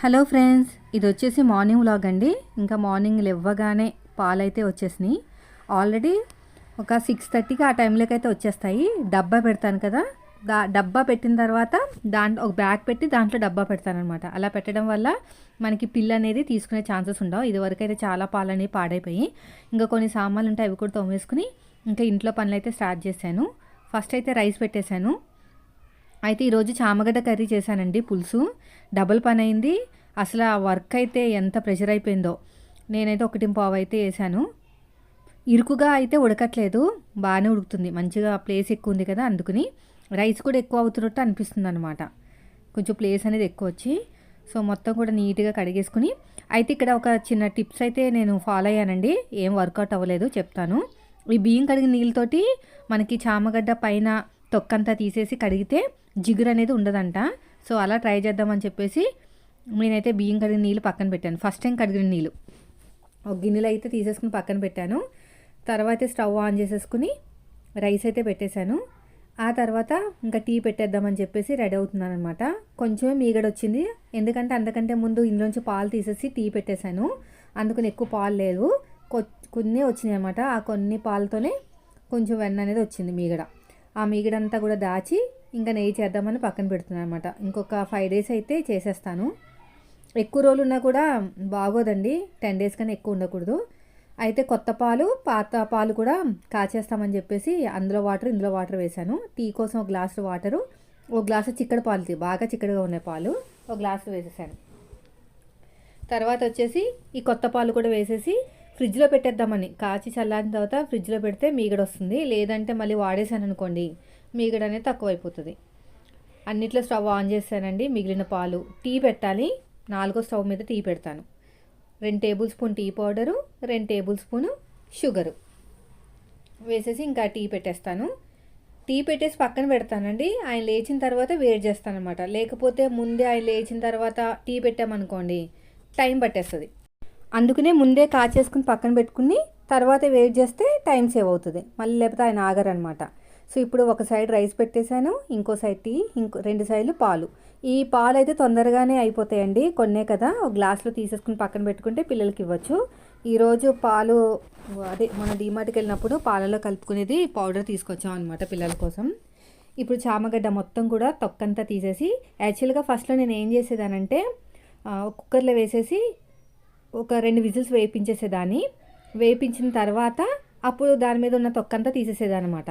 Hello friends ఇది వచ్చేసి morning vlog అండి. ఇంకా మార్నింగ్ లేవ్వగానే పాలైతే వచ్చేసినాయి. ఆల్రెడీ ఒక సిక్స్ థర్టీకి ఆ టైంలోకి అయితే వచ్చేస్తాయి. డబ్బా పెడతాను కదా దా డబ్బా పెట్టిన తర్వాత దాంట్లో ఒక బ్యాగ్ పెట్టి దాంట్లో డబ్బా పెడతాను అనమాట అలా పెట్టడం వల్ల మనకి పిల్ల అనేది తీసుకునే ఛాన్సెస్ ఉండవు. ఇదివరకు అయితే చాలా పాలు అనేవి పాడైపోయి ఇంకా కొన్ని సామాన్లు ఉంటాయి అవి కూడా తోమేసుకుని ఇంకా ఇంట్లో పనులు అయితే స్టార్ట్ చేశాను. ఫస్ట్ అయితే రైస్ పెట్టేశాను. అయితే ఈరోజు చామగడ్డ కర్రీ చేశానండి పులుసు. డబుల్ పని అయింది. అసలు ఆ వర్క్ అయితే ఎంత ప్రెషర్ అయిపోయిందో. నేనైతే ఒకటి పావు అయితే వేసాను. ఇరుకుగా అయితే ఉడకట్లేదు. బాగానే ఉడుకుతుంది. మంచిగా ప్లేస్ ఎక్కువ ఉంది కదా అందుకుని రైస్ కూడా ఎక్కువ అవుతున్నట్టు అనిపిస్తుంది అనమాట కొంచెం ప్లేస్ అనేది ఎక్కువ వచ్చి. సో మొత్తం కూడా నీట్గా కడిగేసుకుని అయితే ఇక్కడ ఒక చిన్న టిప్స్ అయితే నేను ఫాలో అయ్యానండి. ఏం వర్కౌట్ అవ్వలేదు చెప్తాను. ఈ బియ్యం కడిగిన నీళ్ళతోటి మనకి చామగడ్డ పైన తొక్కంతా తీసేసి కడిగితే జిగురు అనేది ఉండదంట. సో అలా ట్రై చేద్దామని చెప్పేసి నేనైతే బియ్యం కడిగిన నీళ్ళు పక్కన పెట్టాను. ఫస్ట్ టైం కడిగిన నీళ్ళు. ఒక గిన్నెలో అయితే తీసేసుకుని పక్కన పెట్టాను. తర్వాత స్టవ్ ఆన్ చేసేసుకుని రైస్ అయితే పెట్టేశాను. ఆ తర్వాత ఇంకా టీ పెట్టేద్దామని చెప్పేసి రెడీ అవుతున్నాను అనమాట కొంచెమే మీగడ వచ్చింది ఎందుకంటే అంతకంటే ముందు ఇందులోంచి పాలు తీసేసి టీ పెట్టేశాను. అందుకని ఎక్కువ పాలు లేదు కొన్ని వచ్చినాయి అనమాట ఆ కొన్ని పాలతోనే కొంచెం వెన్న అనేది వచ్చింది మీగడ. ఆ మీగడంతా కూడా దాచి ఇంకా నెయ్యి చేద్దామని పక్కన పెడుతున్నాను అనమాట ఇంకొక ఫైవ్ డేస్ అయితే చేసేస్తాను. ఎక్కువ రోజులు ఉన్నా కూడా బాగోదండి. టెన్ డేస్ కన్నా ఎక్కువ ఉండకూడదు. అయితే కొత్త పాలు పాత పాలు కూడా కాచేస్తామని చెప్పేసి అందులో వాటర్ ఇందులో వాటర్ వేశాను. టీ కోసం ఒక గ్లాసు వాటరు ఒక గ్లాసు చిక్కడి పాలు బాగా చిక్కడిగా ఉన్నాయి పాలు ఒక గ్లాసు వేసేసాను. తర్వాత వచ్చేసి ఈ కొత్త పాలు కూడా వేసేసి ఫ్రిడ్జ్లో పెట్టేద్దామని. కాచి చల్లారిన తర్వాత ఫ్రిడ్జ్లో పెడితే మీగడ వస్తుంది. లేదంటే మళ్ళీ వాడేసాను అనుకోండి మీగడ అనేది తక్కువైపోతుంది. అన్నిట్లో స్టవ్ ఆన్ చేశానండి. మిగిలిన పాలు టీ పెట్టాలి. నాలుగో స్టవ్ మీద టీ పెడతాను. రెండు టేబుల్ స్పూన్ టీ పౌడరు రెండు టేబుల్ స్పూను షుగరు. వేసేసి ఇంకా టీ పెట్టేస్తాను. టీ పెట్టేసి పక్కన పెడతానండి. ఆయన లేచిన తర్వాత వేడి చేస్తానమాట లేకపోతే ముందే ఆయన లేచిన తర్వాత టీ పెట్టామనుకోండి టైం పట్టేస్తుంది. అందుకనే ముందే కాచేసుకుని పక్కన పెట్టుకుని తర్వాత వేడి చేస్తే టైం సేవ్ అవుతుంది. మళ్ళీ లేకపోతే ఆయన ఆగరనమాట. సో ఇప్పుడు ఒక సైడ్ రైస్ పెట్టేశాను ఇంకో సైడ్ టీ ఇంకో రెండు సైడ్లు పాలు. ఈ పాలు అయితే తొందరగానే అయిపోతాయండి కొన్నే కదా. ఒక గ్లాస్లో తీసేసుకుని పక్కన పెట్టుకుంటే పిల్లలకి ఇవ్వచ్చు. ఈరోజు పాలు అదే మన డీమార్ట్కి వెళ్ళినప్పుడు పాలలో కలుపుకునేది పౌడర్ తీసుకొచ్చాం అనమాట పిల్లల కోసం. ఇప్పుడు చామగడ్డ మొత్తం కూడా తొక్కంతా తీసేసి యాక్చువల్గా ఫస్ట్లో నేను ఏం చేసేదానంటే కుక్కర్లో వేసేసి ఒక రెండు విజిల్స్ వేయించేసేదాన్ని వేయించిన తర్వాత అప్పుడు దాని మీద ఉన్న తొక్కంతా తీసేసేదనమాట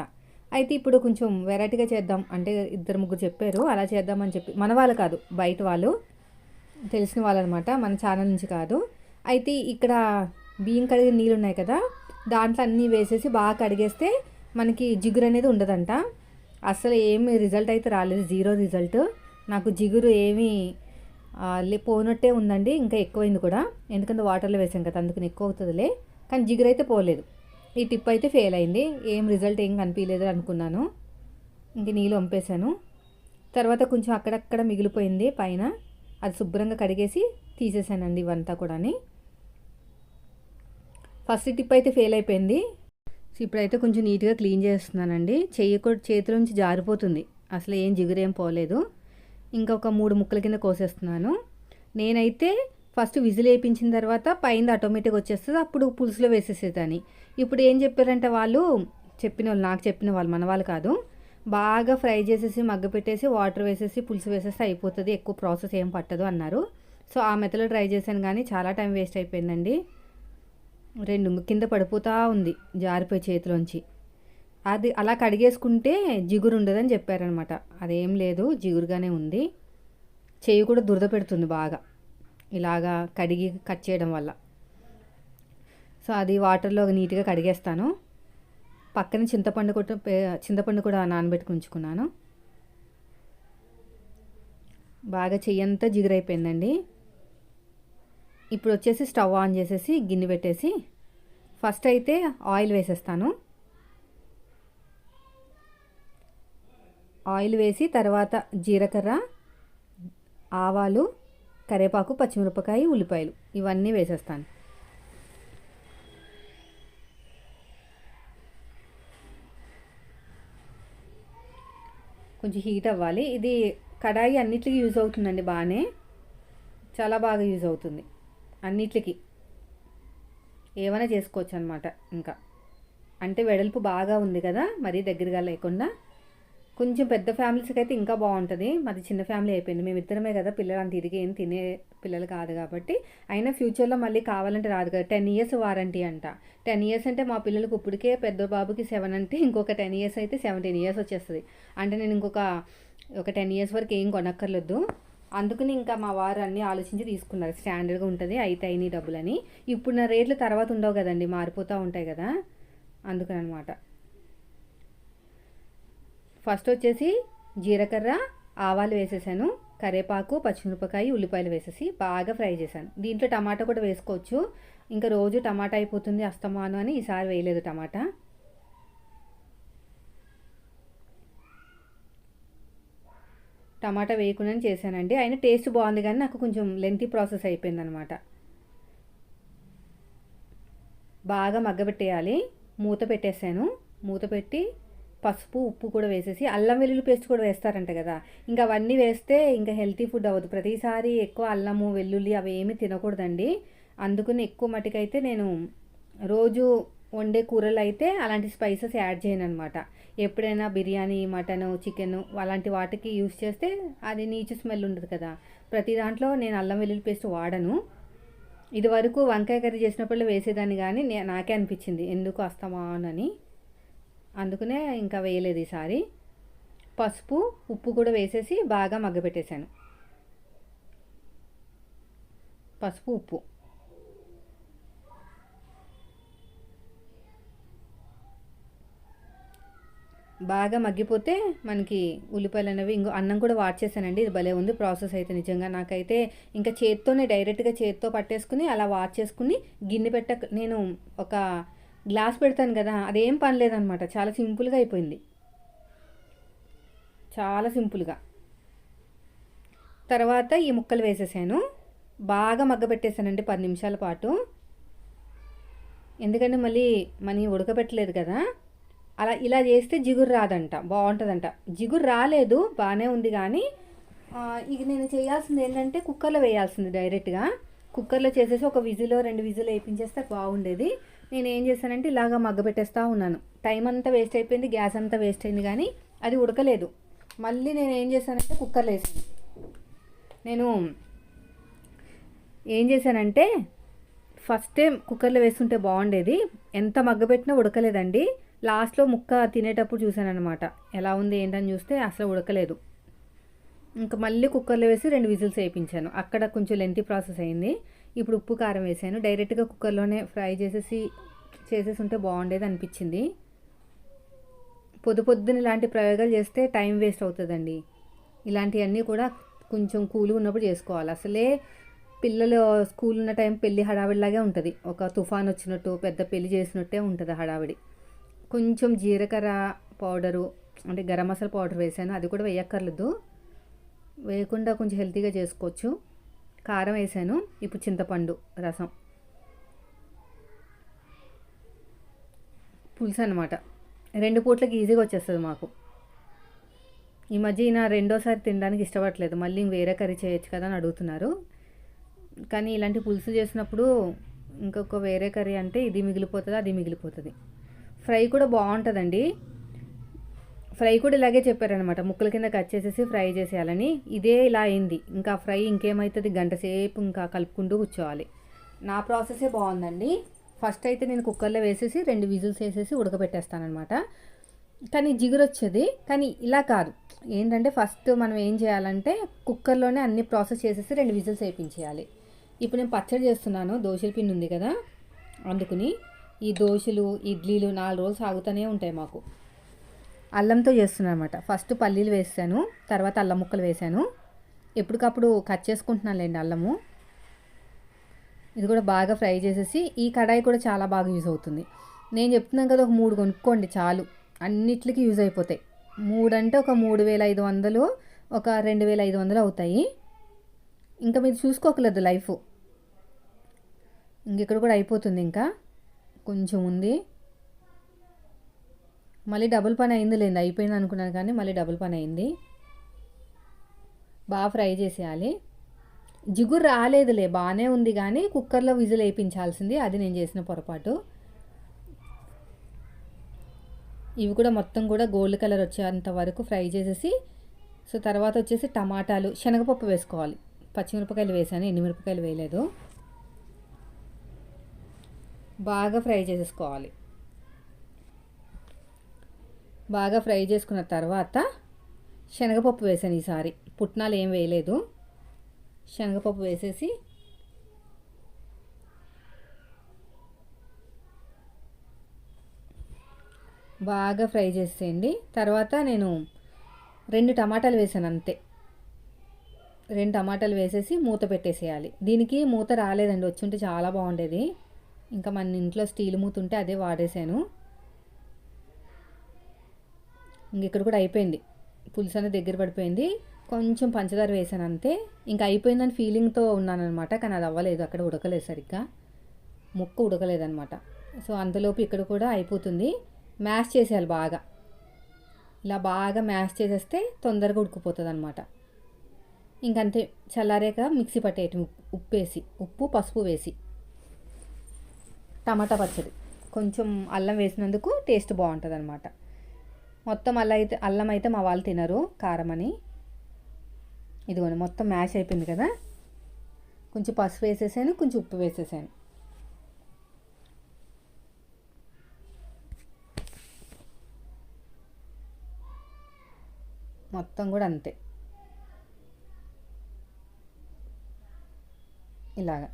అయితే ఇప్పుడు కొంచెం వెరైటీగా చేద్దాం. అంటే ఇద్దరు ముగ్గురు చెప్పారు అలా చేద్దామని చెప్పి. మన వాళ్ళు కాదు బయట వాళ్ళు. తెలిసిన వాళ్ళు అనమాట మన ఛానల్ నుంచి కాదు. అయితే ఇక్కడ బియ్యం కడిగిన నీళ్ళు ఉన్నాయి కదా దాంట్లో అన్నీ వేసేసి బాగా కడిగేస్తే మనకి జిగురు అనేది ఉండదంట. అసలు ఏమి రిజల్ట్ అయితే రాలేదు జీరో రిజల్ట్. నాకు జిగురు ఏమీ పోనట్టే ఉందండి ఇంకా ఎక్కువైంది కూడా. ఎందుకంటే వాటర్లో వేసాం కదా అందుకని ఎక్కువ అవుతుందిలే. కానీ జిగురు అయితే పోలేదు. ఈ టిప్ అయితే ఫెయిల్ అయింది. ఏం రిజల్ట్ ఏం కనిపించలేదు అనుకున్నాను. ఇంక నీళ్ళు వంపేశాను. తర్వాత కొంచెం అక్కడక్కడ మిగిలిపోయింది పైన. అది శుభ్రంగా కడిగేసి తీసేసానండి ఇవంతా కూడా ఫస్ట్ టిప్ అయితే ఫెయిల్ అయిపోయింది. ఇప్పుడైతే కొంచెం నీట్గా క్లీన్ చేస్తున్నానండి. చెయ్యి కూడా చేతిలోంచి జారిపోతుంది. అసలు ఏం జిగురేం పోలేదు. ఇంకొక మూడు ముక్కల కింద కోసేస్తున్నాను. నేనైతే ఫస్ట్ విజిల్ వేయించిన తర్వాత పైన ఆటోమేటిక్గా వచ్చేస్తుంది అప్పుడు పులుసులో వేసేసేదాన్ని. ఇప్పుడు ఏం చెప్పారంటే వాళ్ళు చెప్పిన వాళ్ళు నాకు చెప్పిన వాళ్ళు మన వాళ్ళు కాదు బాగా ఫ్రై చేసేసి మగ్గ పెట్టేసి వాటర్ వేసేసి పులుసు వేసేస్తే అయిపోతుంది ఎక్కువ ప్రాసెస్ ఏం పట్టదు అన్నారు. సో ఆ మెథడ్లో ట్రై చేశాను కానీ చాలా టైం వేస్ట్ అయిపోయిందండి. రెండు కింద పడిపోతూ ఉంది జారిపోయి చేతిలోంచి. అది అలా కడిగేసుకుంటే జిగురు ఉండదని చెప్పారనమాట. అదేం లేదు జిగురుగానే ఉంది. చెయ్యి కూడా దురద పెడుతుంది బాగా. ఇలాగా కడిగి కట్ చేయడం వల్ల. సో అది వాటర్లో నీట్గా కడిగేస్తాను. పక్కన చింతపండు కూడా చింతపండు కూడా నానబెట్టుకు ఉంచుకున్నాను. బాగా చెయ్యంతా జిగురైపోయిందండి. ఇప్పుడు వచ్చేసి స్టవ్ ఆన్ చేసేసి గిన్నె పెట్టేసి ఫస్ట్ అయితే ఆయిల్ వేసేస్తాను. ఆయిల్ వేసి తర్వాత జీలకర్ర ఆవాలు కరివేపాకు పచ్చిమిరపకాయ ఉల్లిపాయలు. ఇవన్నీ వేసేస్తాను. కొంచెం హీట్ అవ్వాలి. ఇది కడాయి అన్నిటికీ యూజ్ అవుతుందండి బాగానే. చాలా బాగా యూజ్ అవుతుంది. అన్నిటికి ఏమైనా చేసుకోవచ్చు అనమాట ఇంకా. అంటే వెడల్పు బాగా ఉంది కదా మరీ దగ్గరగా లేకుండా. కొంచెం పెద్ద ఫ్యామిలీస్కి అయితే ఇంకా బాగుంటుంది. మాది చిన్న ఫ్యామిలీ అయిపోయింది. మేము ఇద్దరమే కదా పిల్లలు. అంత ఇదిగా ఏం తినే పిల్లలు కాదు కాబట్టి. అయినా ఫ్యూచర్లో మళ్ళీ కావాలంటే రాదు కదా. టెన్ ఇయర్స్ వారంటీ అంట. టెన్ ఇయర్స్ అంటే మా పిల్లలకు ఇప్పటికే పెద్ద బాబుకి సెవెన్ అంటే ఇంకొక టెన్ ఇయర్స్ అయితే సెవెంటీన్ ఇయర్స్ వచ్చేస్తుంది. అంటే నేను ఇంకొక ఒక టెన్ ఇయర్స్ వరకు ఏం కొనక్కర్లేదు. అందుకని ఇంకా మా వారు అన్నీ ఆలోచించి తీసుకున్నారు. స్టాండర్డ్గా ఉంటుంది. అయితే అయినాయి డబ్బులని. ఇప్పుడు నా రేట్లు తర్వాత ఉండవు కదండి. మారిపోతూ ఉంటాయి కదా. అందుకని అనమాట ఫస్ట్ వచ్చేసి జీలకర్ర ఆవాలు వేసేసాను కరేపాకు పచ్చిమిరపకాయ ఉల్లిపాయలు వేసేసి బాగా ఫ్రై చేశాను. దీంట్లో టమాటా కూడా వేసుకోవచ్చు. ఇంకా రోజు టమాటా అయిపోతుంది అస్తమాను అని ఈసారి వేయలేదు టమాటా. టమాటా వేయకుండా చేశానండి. అయినా టేస్ట్ బాగుంది కానీ నాకు కొంచెం లెంతీ ప్రాసెస్ అయిపోయింది అనమాట బాగా మగ్గబెట్టేయాలి. మూత పెట్టేసాను. మూత పెట్టి పసుపు ఉప్పు కూడా వేసేసి అల్లం వెల్లుల్లి పేస్ట్ కూడా వేస్తారంట కదా. ఇంకా అవన్నీ వేస్తే ఇంకా హెల్తీ ఫుడ్ అవ్వదు. ప్రతిసారి ఎక్కువ అల్లము వెల్లుల్లి అవి ఏమీ తినకూడదండి. అందుకని ఎక్కువ మటుకైతే నేను రోజు వండే కూరలు అయితే అలాంటి స్పైసెస్ యాడ్ చేయను అనమాట ఎప్పుడైనా బిర్యానీ మటన్ చికెన్ అలాంటి వాటికి యూస్ చేస్తే అది నీచు స్మెల్ ఉండదు కదా. ప్రతి దాంట్లో నేను అల్లం వెల్లుల్లి పేస్ట్ వాడను. ఇది వరకు వంకాయ కర్రీ చేసినప్పుడు వేసేదాన్ని కానీ నే నాకే అనిపించింది. ఎందుకు వస్తామా అని. అందుకనే ఇంకా వేయలేదు ఈసారి. పసుపు ఉప్పు కూడా వేసేసి బాగా మగ్గబెట్టేశాను. పసుపు ఉప్పు. బాగా మగ్గిపోతే మనకి ఉల్లిపాయలు అనేవి ఇంకో అన్నం కూడా వాట్ చేశానండి ఇది భలే ఉంది ప్రాసెస్ అయితే నిజంగా. నాకైతే ఇంకా చేత్తోనే డైరెక్ట్గా చేత్తో పట్టేసుకుని అలా వాచ్ చేసుకుని గిన్నె పెట్ట నేను ఒక గ్లాస్ పెడతాను కదా అదేం పని లేదనమాట. చాలా సింపుల్గా అయిపోయింది. చాలా సింపుల్గా. తర్వాత ఈ ముక్కలు వేసేసాను. బాగా మగ్గబెట్టేసానండి పది నిమిషాల పాటు. ఎందుకంటే మళ్ళీ మనీ ఉడకబెట్టలేదు కదా. అలా ఇలా చేస్తే జిగురు రాదంట బాగుంటుందంట. జిగురు రాలేదు బాగానే ఉంది కానీ ఇక నేను చేయాల్సింది ఏంటంటే కుక్కర్లో వేయాల్సింది డైరెక్ట్గా. కుక్కర్లో చేసేసి ఒక విజిలో రెండు విజిల్ వేయించేస్తే బాగుండేది. నేను ఏం చేశానంటే ఇలాగ మగ్గబెట్టేస్తూ ఉన్నాను. టైం అంతా వేస్ట్ అయిపోయింది గ్యాస్ అంతా వేస్ట్ అయింది కానీ అది ఉడకలేదు. మళ్ళీ నేను ఏం చేశానంటే కుక్కర్లో వేసాను. నేను ఏం చేశానంటే ఫస్ట్ టైం కుక్కర్లో వేస్తుంటే బాగుండేది. ఎంత మగ్గబెట్టినా ఉడకలేదండి. లాస్ట్లో ముక్క తినేటప్పుడు చూశానమాట ఎలా ఉంది ఏంటని చూస్తే అసలు ఉడకలేదు. ఇంకా మళ్ళీ కుక్కర్లో వేసి రెండు విజిల్స్ వేయించాను. అక్కడ కొంచెం లెంతి ప్రాసెస్ అయింది. ఇప్పుడు ఉప్పు కారం వేసాను. డైరెక్ట్గా కుక్కర్లోనే ఫ్రై చేసేసి చేసేసి ఉంటే బాగుండేది అనిపించింది. పొద్దు పొద్దున ఇలాంటి ప్రయోగాలు చేస్తే టైం వేస్ట్ అవుతుందండి. ఇలాంటివన్నీ కూడా కొంచెం కూలు ఉన్నప్పుడు చేసుకోవాలి. అసలే పిల్లలు స్కూల్ ఉన్న టైం పెళ్ళి హడావిడిలాగే ఉంటుంది. ఒక తుఫాన్ వచ్చినట్టు పెద్ద పెళ్ళి చేసినట్టే ఉంటుంది హడావిడి. కొంచెం జీలకర్ర పౌడరు అంటే గరం మసాలా పౌడర్ వేసాను. అది కూడా వేయక్కర్లేదు. వేయకుండా కొంచెం హెల్తీగా చేసుకోవచ్చు. కారం వేసాను. ఇప్పుడు చింతపండు రసం. పులుసు అనమాట రెండు పూట్లకి ఈజీగా వచ్చేస్తుంది మాకు. ఈ మధ్య ఈయన రెండోసారి తినడానికి ఇష్టపడట్లేదు. మళ్ళీ వేరే కర్రీ చేయొచ్చు కదా అని అడుగుతున్నారు. కానీ ఇలాంటి పులుసు చేసినప్పుడు ఇంకొక వేరే కర్రీ అంటే ఇది మిగిలిపోతుంది అది మిగిలిపోతుంది. ఫ్రై కూడా బాగుంటుందండి. ఫ్రై కూడా ఇలాగే చెప్పారనమాట ముక్కల కింద కట్ చేసేసి ఫ్రై చేసేయాలని. ఇదే ఇలా అయింది. ఇంకా ఫ్రై ఇంకేమవుతుంది గంట సేపు ఇంకా కలుపుకుంటూ కూర్చోవాలి. నా ప్రాసెసే బాగుందండి. ఫస్ట్ అయితే నేను కుక్కర్లో వేసేసి రెండు విజిల్స్ వేసేసి ఉడకబెట్టేస్తానమాట కానీ జిగురు వచ్చేది కానీ ఇలా కాదు. ఏంటంటే ఫస్ట్ మనం ఏం చేయాలంటే కుక్కర్లోనే అన్ని ప్రాసెస్ చేసేసి రెండు విజిల్స్ వేయించేయాలి ఇప్పుడు నేను పచ్చడి చేస్తున్నాను. దోశల పిండి ఉంది కదా. అందుకుని ఈ దోశలు ఇడ్లీలు నాలుగు రోజులు సాగుతూనే ఉంటాయి మాకు. అల్లంతో చేస్తున్నాను అనమాట ఫస్ట్ పల్లీలు వేసాను తర్వాత అల్లం ముక్కలు వేసాను. ఎప్పటికప్పుడు కట్ చేసుకుంటున్నానులేండి అల్లము. ఇది కూడా బాగా ఫ్రై చేసేసి ఈ కడాయి కూడా చాలా బాగా యూజ్ అవుతుంది. నేను చెప్తున్నాను కదా ఒక మూడు కొనుక్కోండి చాలు. అన్నిట్లకి యూజ్ అయిపోతాయి. మూడు అంటే ఒక మూడు వేల ఐదు వందలు ఒక రెండు వేల ఐదు వందలు అవుతాయి. ఇంకా మీరు చూసుకోకలేదు లైఫ్. ఇంక ఇక్కడ కూడా అయిపోతుంది ఇంకా. కొంచెం ఉంది. మళ్ళీ డబుల్ పని అయింది లేదు అయిపోయింది అనుకున్నాను కానీ మళ్ళీ డబుల్ పని అయింది. బాగా ఫ్రై చేసేయాలి. జిగురు రాలేదులే బాగానే ఉంది కానీ కుక్కర్లో విజిల్ వేయించాల్సింది అది నేను చేసిన పొరపాటు. ఇవి కూడా మొత్తం కూడా గోల్డ్ కలర్ వచ్చేంత వరకు ఫ్రై చేసేసి సో తర్వాత వచ్చేసి టమాటాలు శనగపప్పు వేసుకోవాలి. పచ్చిమిరపకాయలు వేసాను ఎండుమిరపకాయలు వేయలేదు. బాగా ఫ్రై చేసేసుకోవాలి. బాగా ఫ్రై చేసుకున్న తర్వాత శనగపప్పు వేసాను ఈసారి. పుట్నాలు ఏం వేయలేదు. శనగపప్పు వేసేసి బాగా ఫ్రై చేసేయండి. తర్వాత నేను రెండు టమాటాలు వేసాను అంతే. రెండు టమాటాలు వేసేసి మూత పెట్టేసేయాలి. దీనికి మూత రాలేదండి వచ్చుంటే చాలా బాగుండేది. ఇంకా మన ఇంట్లో స్టీల్ మూత ఉంటే అదే వాడేసాను. ఇక్కడ కూడా అయిపోయింది. పులుసు అనేది దగ్గర పడిపోయింది. కొంచెం పంచదార వేసాను అంతే. ఇంకా అయిపోయిందని ఫీలింగ్తో ఉన్నానమాట కానీ అది అవ్వలేదు. అక్కడ ఉడకలేదు సరిగ్గా. ముక్క ఉడకలేదనమాట సో అంతలోపు ఇక్కడ కూడా అయిపోతుంది. మ్యాష్ చేసేయాలి బాగా. ఇలా బాగా మ్యాష్ చేసేస్తే తొందరగా ఉడికిపోతుంది అనమాట ఇంకంతే చల్లారాక మిక్సీ పట్టేయటం ఉప్పు వేసి ఉప్పు పసుపు వేసి. టమాటా పచ్చడి. కొంచెం అల్లం వేసినందుకు టేస్ట్ బాగుంటుంది అనమాట మొత్తం అల్ల అయితే అల్లం అయితే మా వాళ్ళు తినరు కారం అని. ఇదిగోండి మొత్తం మ్యాష్ అయిపోయింది కదా. కొంచెం పసుపు వేసేసాను కొంచెం ఉప్పు వేసేసాను. మొత్తం కూడా అంతే. ఇలాగా.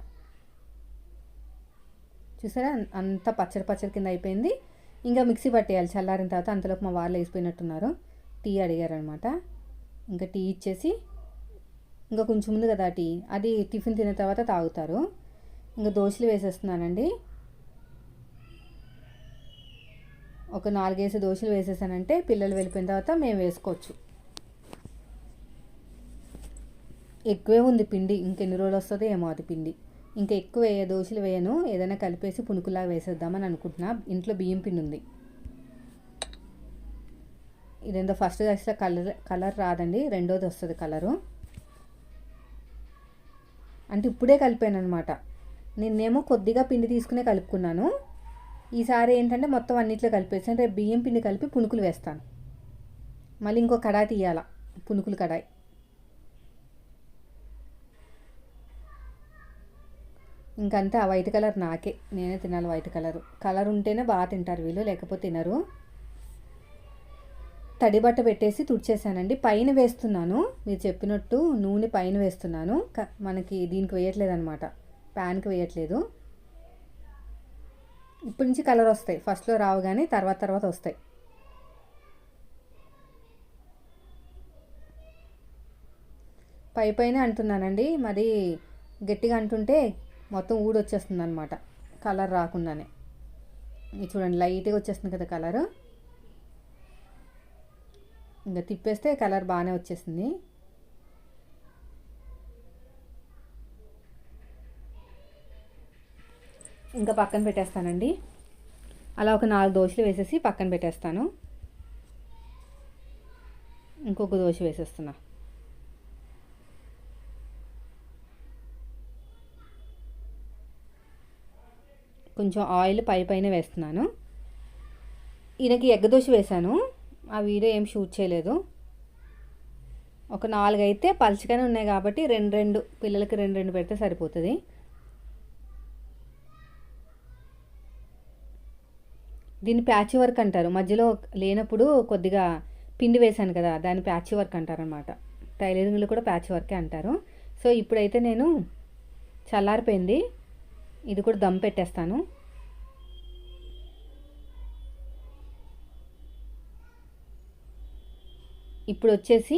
చూసారా? అంత పచ్చడి పచ్చడి కింద అయిపోయింది. ఇంకా మిక్సీ పట్టేయాలి. చల్లారిన తర్వాత అంతలోపు మా వాళ్ళు వేసిపోయినట్టున్నారు. టీ అడిగారనమాట ఇంకా టీ ఇచ్చేసి ఇంకా కొంచెం ఉంది కదా టీ. అది టిఫిన్ తిన్న తర్వాత తాగుతారు. ఇంకా దోశలు వేసేస్తున్నానండి. ఒక నాలుగేసి దోశలు వేసేసానంటే పిల్లలు వెళ్ళిపోయిన తర్వాత మేము వేసుకోవచ్చు. ఎక్కువే ఉంది పిండి. ఇంకెన్ని రోజులు వస్తుందో ఏమో అది పిండి. ఇంకా ఎక్కువ వేయ దోశలు వేయను. ఏదైనా కలిపేసి పునుకులా వేసేద్దామని అనుకుంటున్నా. ఇంట్లో బియ్యం పిండి ఉంది. ఇదేందో ఫస్ట్ దశలో కలర్ కలర్ రాదండి. రెండోది వస్తుంది కలరు. అంటే ఇప్పుడే కలిపాను అనమాట నిన్నేమో కొద్దిగా పిండి తీసుకునే కలుపుకున్నాను. ఈసారి ఏంటంటే మొత్తం అన్నిట్లో కలిపేసాను. రేపు బియ్యం పిండి కలిపి పునుకులు వేస్తాను. మళ్ళీ ఇంకో కడాయి తీయాల. పునుకులు కడాయి. ఇంకంతే ఆ వైట్ కలర్ నాకే. నేనే తినాలి వైట్ కలర్. కలర్ ఉంటేనే బాగా తింటారు వీళ్ళు లేకపోతే తినరు. తడి బట్ట పెట్టేసి తుడిచేసానండి. పైన వేస్తున్నాను. మీరు చెప్పినట్టు నూనె పైన వేస్తున్నాను. మనకి దీనికి వేయట్లేదు అనమాట ప్యాన్కి వేయట్లేదు. ఇప్పటి నుంచి కలర్ వస్తాయి. ఫస్ట్లో రావు కానీ తర్వాత తర్వాత వస్తాయి. పై పైన అంటున్నానండి. మరి గట్టిగా అంటుంటే మొత్తం ఊడొచ్చేస్తుంది అనమాట కలర్ రాకుండానే. ఇది చూడండి లైట్గా వచ్చేస్తుంది కదా కలరు. ఇంకా తిప్పేస్తే కలర్ బాగానే వచ్చేసింది. ఇంకా పక్కన పెట్టేస్తానండి. అలా ఒక నాలుగు దోశలు వేసేసి పక్కన పెట్టేస్తాను. ఇంకొక దోశ వేసేస్తున్నా. కొంచెం ఆయిల్ పై పైన వేస్తున్నాను. ఈయనకి ఎగ్గదోశ వేశాను. ఆ వీడియో ఏం షూట్ చేయలేదు. ఒక నాలుగు అయితే పలుచగానే ఉన్నాయి కాబట్టి రెండు రెండు పిల్లలకి రెండు రెండు పెడితే సరిపోతుంది. దీన్ని ప్యాచ్ వర్క్ అంటారు. మధ్యలో లేనప్పుడు కొద్దిగా పిండి వేశాను కదా దాన్ని ప్యాచ్ వర్క్ అంటారనమాట టైలరింగ్లో కూడా ప్యాచ్ వర్కే అంటారు. సో ఇప్పుడైతే నేను చల్లారిపోయింది. ఇది కూడా దమ్ పెట్టేస్తాను. ఇప్పుడు వచ్చేసి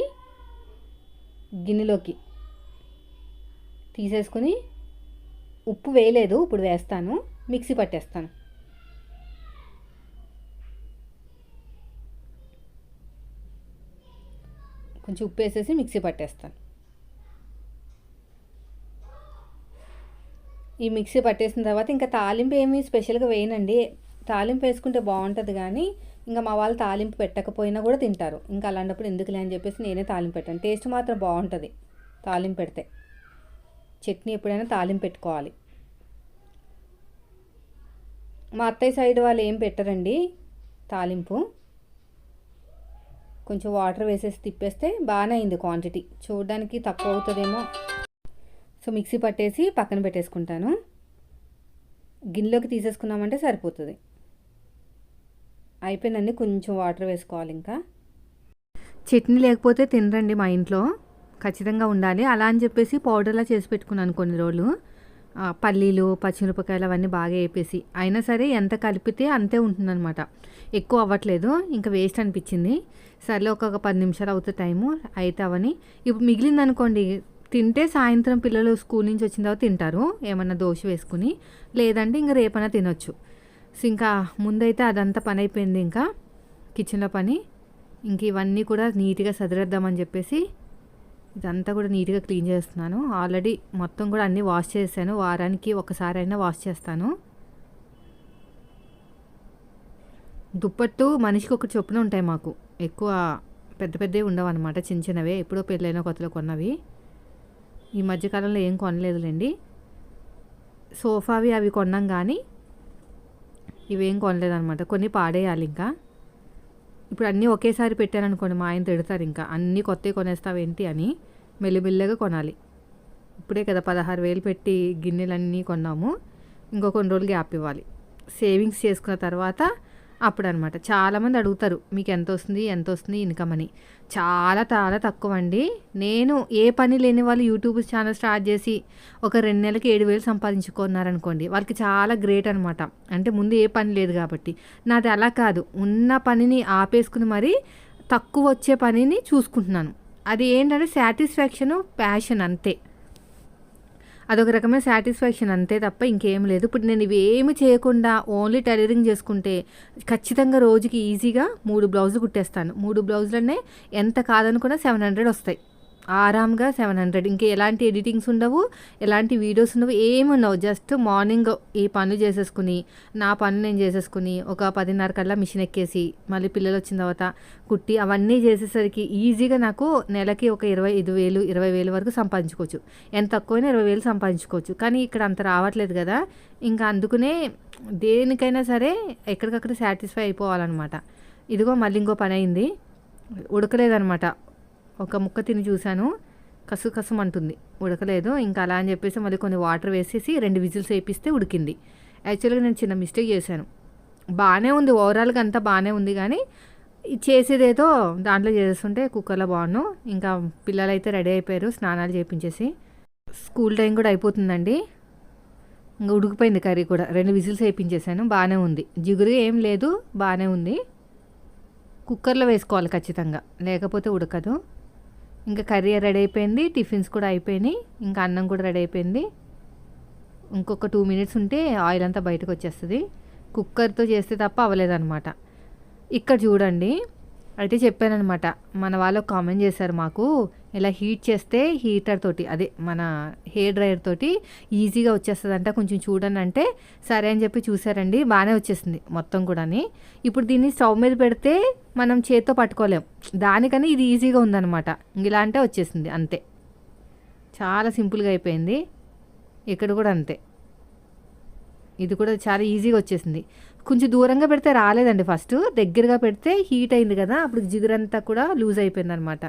గిన్నెలోకి తీసేసుకొని ఉప్పు వేయలేదు ఇప్పుడు వేస్తాను. మిక్సీ పట్టేస్తాను. కొంచెం ఉప్పు వేసేసి మిక్సీ పట్టేస్తాను. ఈ మిక్సీ పట్టేసిన తర్వాత ఇంకా తాలింపు ఏమీ స్పెషల్గా వేయనండి. తాలింపు వేసుకుంటే బాగుంటుంది కానీ ఇంకా మా వాళ్ళు తాలింపు పెట్టకపోయినా కూడా తింటారు. ఇంకా అలాంటప్పుడు ఎందుకులే అని చెప్పేసి నేనే తాలింపు పెట్టాను. టేస్ట్ మాత్రం బాగుంటుంది తాలింపు పెడితే. చట్నీ ఎప్పుడైనా తాలింపు పెట్టుకోవాలి. మా అత్తయ్య సైడ్ వాళ్ళు ఏం పెట్టరండి తాలింపు? కొంచెం వాటర్ వేసేసి తిప్పేస్తే బాగానే అయింది క్వాంటిటీ. చూడడానికి తక్కువ అవుతుందేమో. సో మిక్సీ పట్టేసి పక్కన పెట్టేసుకుంటాను. గిన్నెలోకి తీసేసుకున్నామంటే సరిపోతుంది. అయిపోయిందండి కొంచెం వాటర్ వేసుకోవాలి ఇంకా. చట్నీ లేకపోతే తినరండి మా ఇంట్లో. ఖచ్చితంగా ఉండాలి. అలా అని చెప్పేసి పౌడర్లా చేసి పెట్టుకున్నాను కొన్ని రోజులు. పల్లీలు పచ్చిమిరపకాయలు అవన్నీ బాగా వేపేసి. అయినా సరే ఎంత కలిపితే అంతే ఉంటుందన్నమాట. ఎక్కువ అవ్వట్లేదు. ఇంకా వేస్ట్ అనిపించింది. సర్లే ఒక పది నిమిషాలు అవుతుంది టైము. అయితే అవని. ఇప్పుడు మిగిలిందనుకోండి తింటే సాయంత్రం పిల్లలు స్కూల్ నుంచి వచ్చిన తర్వాత తింటారు ఏమన్నా దోశ వేసుకుని. లేదంటే ఇంకా రేపైనా తినొచ్చు. ఇంకా ముందైతే అదంతా పని అయిపోయింది ఇంకా. కిచెన్లో పని. ఇంక ఇవన్నీ కూడా నీట్గా సదిరేద్దామని చెప్పేసి ఇదంతా కూడా నీట్గా క్లీన్ చేస్తున్నాను. ఆల్రెడీ మొత్తం కూడా అన్నీ వాష్ చేశాను వారానికి ఒకసారి అయినా వాష్ చేస్తాను. దుప్పట్టు మనిషికి ఒకటి చొప్పున ఉంటాయి మాకు. ఎక్కువ పెద్ద పెద్దవి ఉండవు అనమాట చిన్న చిన్నవే. ఎప్పుడో పెళ్ళైన కొత్తలో కొన్నవి. ఈ మధ్యకాలంలో ఏం కొనలేదులేండి. సోఫావి అవి కొన్నాం కానీ ఇవేం కొనలేదన్నమాట. కొన్ని పాడేయాలి ఇంకా. ఇప్పుడు అన్నీ ఒకేసారి పెట్టారనుకోండి మా ఆయన తిడతారు ఇంకా. అన్నీ కొత్తవి కొనేస్తావేంటి అని మెల్లిమెల్లగా కొనాలి. ఇప్పుడే కదా పదహారు వేలు పెట్టి గిన్నెలన్నీ కొన్నాము. ఇంకో కొన్ని రోజులు గ్యాప్ ఇవ్వాలి. సేవింగ్స్ చేసుకున్న తర్వాత అప్పుడు అనమాట చాలామంది అడుగుతారు మీకు ఎంత వస్తుంది ఎంత వస్తుంది ఇన్కమ్ అని. చాలా చాలా తక్కువ అండి నేను ఏ పని లేని వాళ్ళు యూట్యూబ్ ఛానల్ స్టార్ట్ చేసి ఒక రెండు నెలలకి ఏడు వేలు సంపాదించుకున్నారనుకోండి వాళ్ళకి చాలా గ్రేట్ అనమాట అంటే ముందు ఏ పని లేదు కాబట్టి. నాది అలా కాదు. ఉన్న పనిని ఆపేసుకుని మరీ తక్కువ వచ్చే పనిని చూసుకుంటున్నాను. అది ఏంటంటే సాటిస్ఫాక్షన్ ప్యాషన్ అంతే. అదొక రకమైన సాటిస్ఫాక్షన్ అంతే తప్ప ఇంకేం లేదు. ఇప్పుడు నేను ఇవి ఏమి చేయకుండా ఓన్లీ టైలరింగ్ చేసుకుంటే ఖచ్చితంగా రోజుకి ఈజీగా మూడు బ్లౌజులు కుట్టేస్తాను. మూడు బ్లౌజులనే ఎంత కాదనుకున్నా సెవెన్ హండ్రెడ్ వస్తాయి. ఆరామ్గా సెవెన్ హండ్రెడ్. ఇంకా ఎలాంటి ఎడిటింగ్స్ ఉండవు ఎలాంటి వీడియోస్ ఉండవు ఏమున్నావు జస్ట్ మార్నింగ్ ఈ పనులు చేసేసుకుని నా పనులు నేను చేసేసుకుని ఒక పదిన్నర కల్లా మిషన్ ఎక్కేసి మళ్ళీ పిల్లలు వచ్చిన తర్వాత కుట్టి అవన్నీ చేసేసరికి ఈజీగా నాకు నెలకి ఒక ఇరవై ఐదు వేలు ఇరవై వేలు వరకు సంపాదించుకోవచ్చు. ఎంత తక్కువైనా ఇరవై వేలు సంపాదించుకోవచ్చు. కానీ ఇక్కడ అంత రావట్లేదు కదా. ఇంకా అందుకునే దేనికైనా సరే ఎక్కడికక్కడ సాటిస్ఫై అయిపోవాలన్నమాట. ఇదిగో మళ్ళీ ఇంకో పని అయింది. ఉడకలేదనమాట ఒక ముక్క తిని చూశాను. కసు కసం అంటుంది. ఉడకలేదు. ఇంకా అలా అని చెప్పేసి మళ్ళీ కొన్ని వాటర్ వేసేసి రెండు విజిల్స్ వేపిస్తే ఉడికింది. యాక్చువల్గా నేను చిన్న మిస్టేక్ చేశాను. బాగానే ఉంది. ఓవరాల్గా అంతా బాగానే ఉంది కానీ చేసేదేదో దాంట్లో చేస్తుంటే కుక్కర్లో బాగున్నాను ఇంకా పిల్లలు అయితే రెడీ అయిపోయారు. స్నానాలు చేయించేసి స్కూల్ టైం కూడా అయిపోతుందండి. ఇంకా ఉడికిపోయింది కర్రీ కూడా. రెండు విజిల్స్ వేయించేసాను బాగానే ఉంది. జిగురు ఏం లేదు. బాగానే ఉంది. కుక్కర్లో వేసుకోవాలి ఖచ్చితంగా. లేకపోతే ఉడకదు. ఇంకా కర్రీ రెడీ అయిపోయింది టిఫిన్స్ కూడా అయిపోయినాయి ఇంకా అన్నం కూడా రెడీ అయిపోయింది. ఇంకొక టూ మినిట్స్ ఉంటే ఆయిల్ అంతా బయటకు వచ్చేస్తుంది. కుక్కర్తో చేస్తే తప్ప అవ్వలేదన్నమాట. ఇక్కడ చూడండి అయితే చెప్పానమాట మన వాళ్ళు కామెంట్ చేశారు మాకు ఇలా హీట్ చేస్తే హీటర్ తోటి అదే మన హెయిర్ డ్రైయర్ తోటి ఈజీగా వచ్చేస్తుందంట. కొంచెం చూడండి అంటే సరే అని చెప్పి చూసారండి బాగానే వచ్చేసింది మొత్తం కూడాని. ఇప్పుడు దీన్ని స్టవ్ మీద పెడితే మనం చేత్తో పట్టుకోలేం. దానికని ఇది ఈజీగా ఉందన్నమాట. ఇలా అంటే వచ్చేసింది అంతే. చాలా సింపుల్గా అయిపోయింది. ఇక్కడ కూడా అంతే. ఇది కూడా చాలా ఈజీగా వచ్చేసింది. కొంచెం దూరంగా పెడితే రాలేదండి ఫస్ట్. దగ్గరగా పెడితే హీట్ అయింది కదా అప్పుడు జిగురంతా కూడా లూజ్ అయిపోయింది అనమాట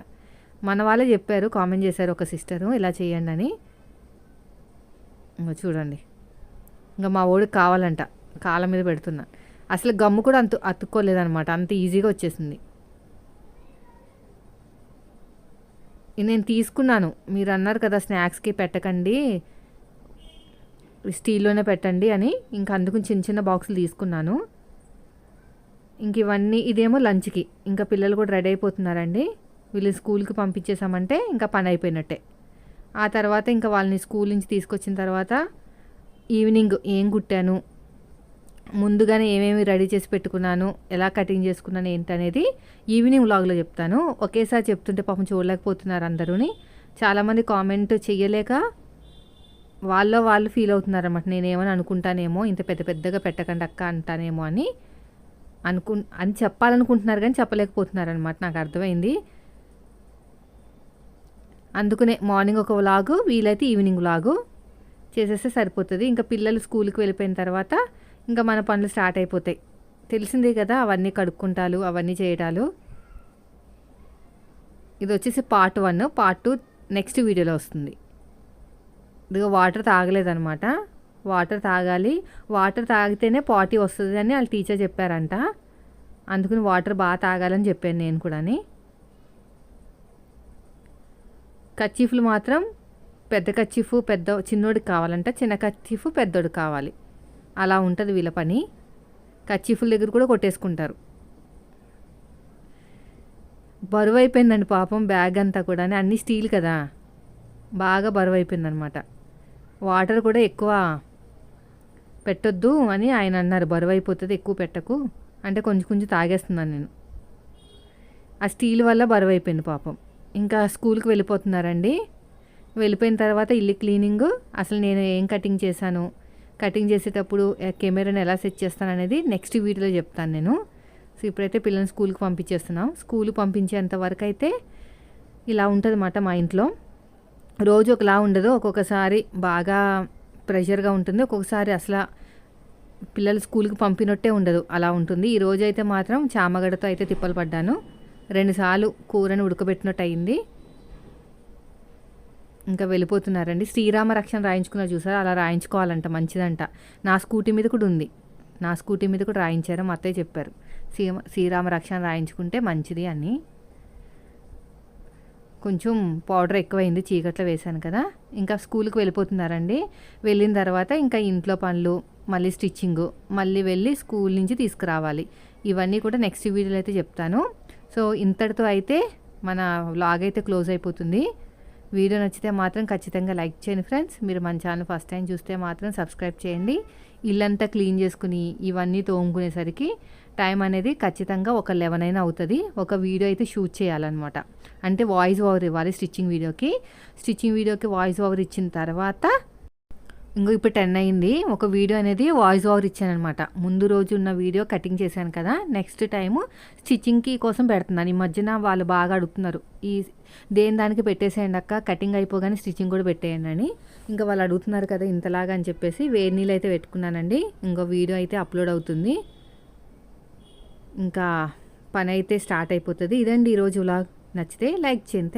మన వాళ్ళే చెప్పారు కామెంట్ చేశారు ఒక సిస్టరు ఇలా చేయండి అని. ఇంకా చూడండి. ఇంకా మా ఓడికి కావాలంట కాళ్ళ మీద పెడుతున్నా. అసలు గమ్ము కూడా అంత అతుక్కోలేదనమాట అంత ఈజీగా వచ్చేసింది. నేను తీసుకున్నాను మీరు అన్నారు కదా స్నాక్స్కి పెట్టకండి స్టీల్లోనే పెట్టండి అని ఇంకా అందుకు చిన్న చిన్న బాక్సులు తీసుకున్నాను. ఇంక ఇవన్నీ ఇదేమో లంచ్కి ఇంకా పిల్లలు కూడా రెడీ అయిపోతున్నారండి. వీళ్ళు స్కూల్కి పంపించేసామంటే ఇంకా పని అయిపోయినట్టే. ఆ తర్వాత ఇంకా వాళ్ళని స్కూల్ నుంచి తీసుకొచ్చిన తర్వాత ఈవినింగ్ ఏం కుట్టాను ముందుగానే ఏమేమి రెడీ చేసి పెట్టుకున్నాను ఎలా కటింగ్ చేసుకున్నాను ఏంటనేది ఈవినింగ్ వ్లాగ్లో చెప్తాను. ఒకేసారి చెప్తుంటే పాపం చూడలేకపోతున్నారు అందరూని చాలామంది కామెంట్ చెయ్యలేక వాళ్ళ వాళ్ళు ఫీల్ అవుతున్నారన్నమాట. నేనేమని అనుకుంటానేమో ఇంత పెద్ద పెద్దగా పెట్టకండి అక్క అంటానేమో అని అనుకు అని చెప్పాలనుకుంటున్నారు కానీ చెప్పలేకపోతున్నారనమాట నాకు అర్థమైంది. అందుకనే మార్నింగ్ ఒక వ్లాగు వీలైతే ఈవినింగ్ వ్లాగు చేసేస్తే సరిపోతుంది. ఇంకా పిల్లలు స్కూల్కి వెళ్ళిపోయిన తర్వాత ఇంకా మన పనులు స్టార్ట్ అయిపోతాయి. తెలిసిందే కదా అవన్నీ కడుక్కుంటాలు అవన్నీ చేయటాలు. ఇది వచ్చేసి part one. Part two next వీడియోలో వస్తుంది. ఇదిగో వాటర్ తాగలేదనమాట వాటర్ తాగాలి. వాటర్ తాగితేనే పాటీ వస్తుంది అని వాళ్ళ టీచర్ చెప్పారంట. అందుకని వాటర్ బాగా తాగాలని చెప్పాను నేను కూడాని. కచ్చీఫ్లు మాత్రం పెద్ద కర్చీఫ్ పెద్ద చిన్నోడికి కావాలంట చిన్న కచ్చీఫ్ పెద్దోడు కావాలి. అలా ఉంటుంది వీళ్ళ పని. కచ్చీఫుల దగ్గర కూడా కొట్టేసుకుంటారు. బరువు అయిపోయిందండి పాపం బ్యాగ్ అంతా కూడా అన్నీ స్టీల్ కదా. బాగా బరువు అయిపోయిందనమాట వాటర్ కూడా ఎక్కువ పెట్టొద్దు అని ఆయన అన్నారు. బరువు అయిపోతుంది ఎక్కువ పెట్టకు. అంటే కొంచెం కొంచెం తాగేస్తున్నాను నేను. ఆ స్టీల్ వల్ల బరువు అయిపోయింది పాపం. ఇంకా స్కూల్కి వెళ్ళిపోతున్నారండి. వెళ్ళిపోయిన తర్వాత ఇల్లు క్లీనింగ్ అసలు నేను ఏం కటింగ్ చేశాను కటింగ్ చేసేటప్పుడు కెమెరాను ఎలా సెట్ చేస్తాను అనేది నెక్స్ట్ వీడియోలో చెప్తాను నేను. సో ఇప్పుడైతే పిల్లల్ని స్కూల్కి పంపించేస్తున్నాం. స్కూల్ పంపించేంత వరకు అయితే ఇలా ఉంటుంది మా ఇంట్లో. రోజు ఒకలా ఉండదు ఒక్కొక్కసారి బాగా ప్రెషర్గా ఉంటుంది ఒక్కొక్కసారి అసలు పిల్లలు స్కూల్కి పంపినట్టే ఉండదు అలా ఉంటుంది. ఈ అయితే మాత్రం చామగడతో అయితే తిప్పలు పడ్డాను. రెండుసార్లు కూరని ఉడకబెట్టినట్టు అయింది ఇంకా వెళ్ళిపోతున్నారండి. శ్రీరామ రక్షణ రాయించుకున్నారు చూసారా? అలా రాయించుకోవాలంట మంచిదంట. నా స్కూటీ మీద కూడా ఉంది. నా స్కూటీ మీద కూడా రాయించారు మా అత్తయ్య చెప్పారు. శ్రీ శ్రీరామ రక్షణ రాయించుకుంటే మంచిది అని. కొంచెం పౌడర్ ఎక్కువైంది చీకట్లో వేశాను కదా. ఇంకా స్కూల్కి వెళ్ళిపోతున్నారండి. వెళ్ళిన తర్వాత ఇంకా ఇంట్లో పనులు మళ్ళీ స్టిచ్చింగ్ మళ్ళీ వెళ్ళి స్కూల్ నుంచి తీసుకురావాలి. ఇవన్నీ కూడా నెక్స్ట్ వీడియోలో అయితే చెప్తాను. సో ఇంతటితో అయితే మన వ్లాగ్ అయితే క్లోజ్ అయిపోతుంది. వీడియో నచ్చితే మాత్రం ఖచ్చితంగా లైక్ చేయండి ఫ్రెండ్స్ మీరు మన ఛానల్ ఫస్ట్ టైం చూస్తే మాత్రం సబ్స్క్రైబ్ చేయండి. ఇల్లంతా క్లీన్ చేసుకుని ఇవన్నీ తోముకునేసరికి టైం అనేది ఖచ్చితంగా ఒక లెవెన్ అయినా అవుతుంది. ఒక వీడియో అయితే షూట్ చేయాలన్నమాట. అంటే వాయిస్ ఓవర్ ఇవ్వాలి స్టిచ్చింగ్ వీడియోకి స్టిచ్చింగ్ వీడియోకి వాయిస్ ఓవర్ ఇచ్చిన తర్వాత ఇంకో ఇప్పుడు టెన్ అయింది. ఒక వీడియో అనేది వాయిస్ ఓవర్ ఇచ్చాను అనమాట ముందు రోజు ఉన్న వీడియో కటింగ్ చేశాను కదా నెక్స్ట్ టైము స్టిచ్చింగ్కి కోసం పెడుతున్నాను. ఈ మధ్యన వాళ్ళు బాగా అడుగుతున్నారు. ఈ దేని దానికి పెట్టేసేయండి అక్క? కటింగ్ అయిపోగానే స్టిచ్చింగ్ కూడా పెట్టేయండి అని. ఇంకా వాళ్ళు అడుగుతున్నారు కదా ఇంతలాగా అని చెప్పేసి వేడి నీళ్ళు అయితే పెట్టుకున్నానండి. ఇంకో వీడియో అయితే అప్లోడ్ అవుతుంది. ఇంకా పని అయితే స్టార్ట్ అయిపోతుంది. ఇదండి ఈరోజు ఇలా నచ్చితే లైక్ చేయండి.